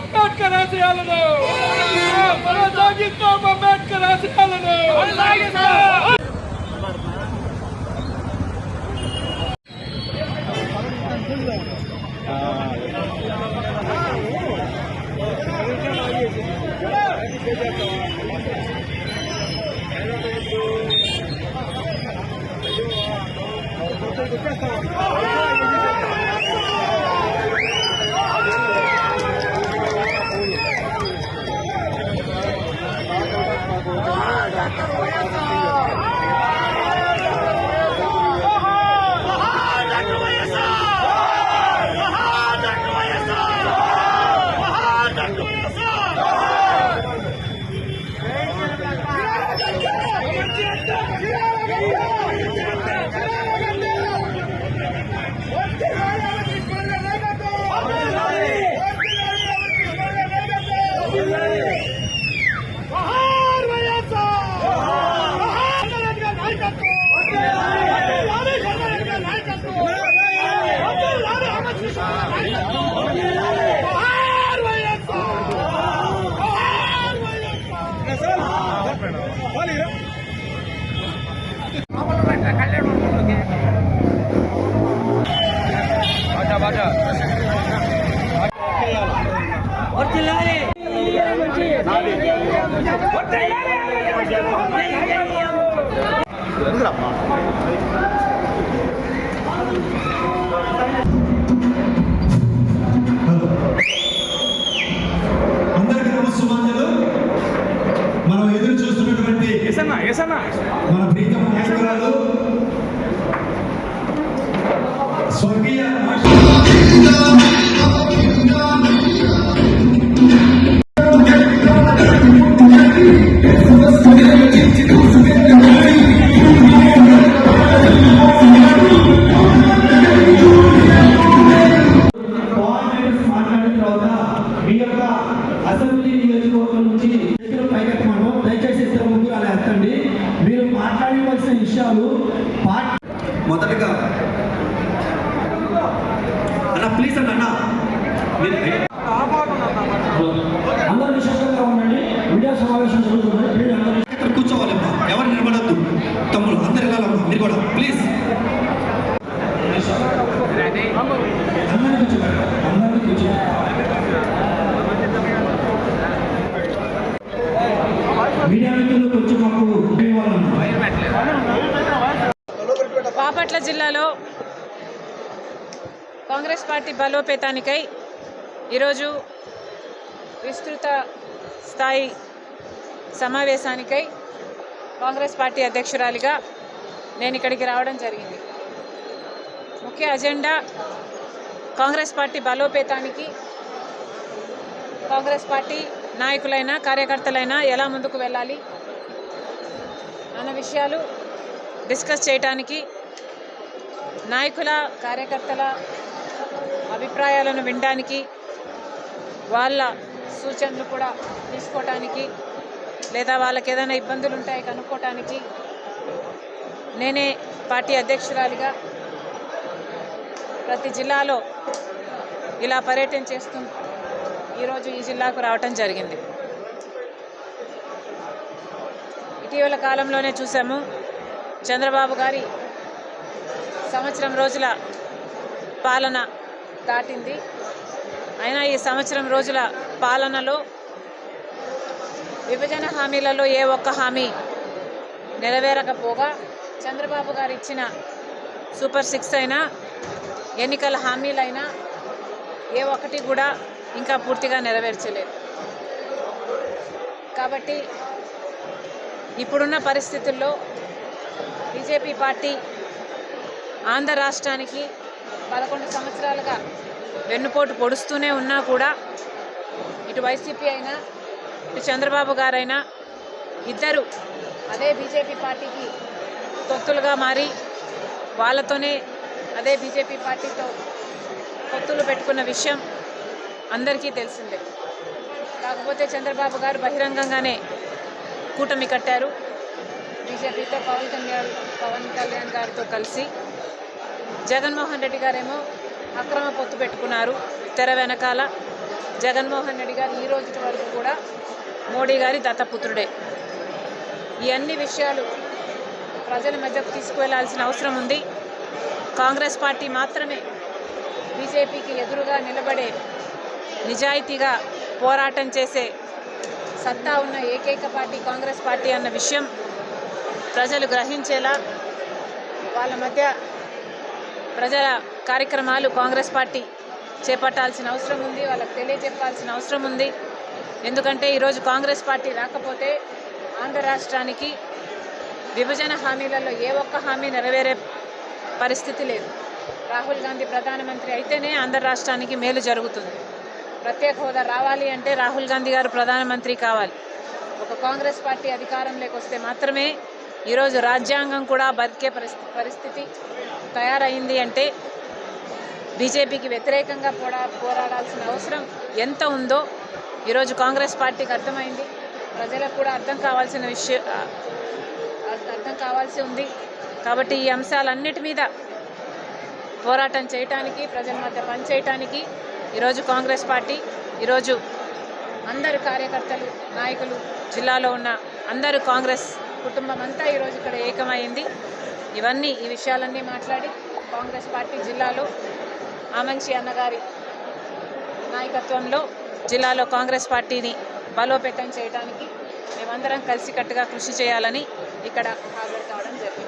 అంబేద్కర్ ఆశయాలను మనం సాగిస్తాం అంబేద్కర్ ఆశయాలను どうも! అందరికీ నమస్సుమాంజలు మనం ఎదురు చూస్తున్నటువంటి మన ప్రీతం నాయకురాలు chamou బాపట్ల జిల్లాలో కాంగ్రెస్ పార్టీ బలోపేతానికై ఈరోజు విస్తృత స్థాయి సమావేశానికై కాంగ్రెస్ పార్టీ అధ్యక్షురాలిగా నేను ఇక్కడికి రావడం జరిగింది. ముఖ్య అజెండా కాంగ్రెస్ పార్టీ బలోపేతానికి కాంగ్రెస్ పార్టీ నాయకులైనా కార్యకర్తలైనా ఎలా ముందుకు వెళ్ళాలి అన్న విషయాలు డిస్కస్ చేయడానికి నాయకుల కార్యకర్తల అభిప్రాయాలను వినడానికి వాళ్ళ సూచనలు కూడా తీసుకోవటానికి లేదా వాళ్ళకి ఏదైనా ఇబ్బందులు ఉంటాయి కనుక్కోవటానికి నేనే పార్టీ అధ్యక్షురాలిగా ప్రతి జిల్లాలో ఇలా పర్యటన చేస్తూ ఈరోజు ఈ జిల్లాకు రావటం జరిగింది. ఇటీవల కాలంలోనే చూసాము చంద్రబాబు గారి సంవత్సరం రోజుల పాలన దాటింది. అయినా ఈ సంవత్సరం రోజుల పాలనలో విభజన హామీలలో ఏ ఒక్క హామీ నెరవేరకపోగా చంద్రబాబు గారు ఇచ్చిన సూపర్ సిక్స్ అయినా ఎన్నికల హామీలైనా ఏ ఒక్కటి కూడా ఇంకా పూర్తిగా నెరవేర్చలేదు. కాబట్టి ఇప్పుడున్న పరిస్థితుల్లో బీజేపీ పార్టీ ఆంధ్ర రాష్ట్రానికి పదకొండు సంవత్సరాలుగా వెన్నుపోటు పొడుస్తూనే ఉన్నా కూడా ఇటు వైసీపీ అయినా ఇటు చంద్రబాబు గారైనా ఇద్దరు అదే బీజేపీ పార్టీకి తొత్తులుగా మారి వాళ్ళతోనే అదే బీజేపీ పార్టీతో పొత్తులు పెట్టుకున్న విషయం అందరికీ తెలిసిందే. కాకపోతే చంద్రబాబు గారు బహిరంగంగానే కూటమి కట్టారు. బీజేపీతో పవన్ కళ్యాణ్ పవన్ కళ్యాణ్ గారితో కలిసి జగన్మోహన్ రెడ్డి గారేమో అక్రమ పొత్తు పెట్టుకున్నారు తెర వెనకాల. జగన్మోహన్ రెడ్డి గారు ఈ రోజు వరకు కూడా మోడీ గారి దత్తపుత్రుడే. ఈ అన్ని విషయాలు ప్రజల మధ్యకు తీసుకువెళ్ళాల్సిన అవసరం ఉంది. కాంగ్రెస్ పార్టీ మాత్రమే బీజేపీకి ఎదురుగా నిలబడే నిజాయితీగా పోరాటం చేసే సత్తా ఉన్న ఏకైక పార్టీ కాంగ్రెస్ పార్టీ అన్న విషయం ప్రజలు గ్రహించేలా వాళ్ళ మధ్య ప్రజల కార్యక్రమాలు కాంగ్రెస్ పార్టీ చేపట్టాల్సిన అవసరం ఉంది వాళ్ళకి తెలియజెప్పాల్సిన అవసరం ఉంది. ఎందుకంటే ఈరోజు కాంగ్రెస్ పార్టీ రాకపోతే ఆంధ్ర రాష్ట్రానికి విభజన హామీలలో ఏ ఒక్క హామీ నెరవేరే పరిస్థితి లేదు. రాహుల్ గాంధీ ప్రధానమంత్రి అయితేనే ఆంధ్ర రాష్ట్రానికి మేలు జరుగుతుంది. ప్రత్యేక హోదా రావాలి అంటే రాహుల్ గాంధీ గారు ప్రధానమంత్రి కావాలి. ఒక కాంగ్రెస్ పార్టీ అధికారంలోకి వస్తే మాత్రమే ఈరోజు రాజ్యాంగం కూడా బతికే పరిస్థితి పరిస్థితి తయారైంది అంటే బీజేపీకి వ్యతిరేకంగా పోరా పోరాడాల్సిన అవసరం ఎంత ఉందో ఈరోజు కాంగ్రెస్ పార్టీకి అర్థమైంది. ప్రజలకు కూడా అర్థం కావాల్సిన విషయం అర్థం కావాల్సి ఉంది. కాబట్టి ఈ అంశాలన్నిటి మీద పోరాటం చేయటానికి ప్రజల మధ్య పనిచేయటానికి ఈరోజు కాంగ్రెస్ పార్టీ ఈరోజు అందరు కార్యకర్తలు నాయకులు జిల్లాలో ఉన్న అందరూ కాంగ్రెస్ కుటుంబం అంతా ఈరోజు ఇక్కడ ఏకమైంది. ఇవన్నీ ఈ విషయాలన్నీ మాట్లాడి కాంగ్రెస్ పార్టీ జిల్లాలో ఆమంచి అన్నగారి నాయకత్వంలో జిల్లాలో కాంగ్రెస్ పార్టీని బలోపేతం చేయడానికి మేమందరం కలిసికట్టుగా కృషి చేయాలని ఇక్కడ హాజరు కావడం జరిగింది.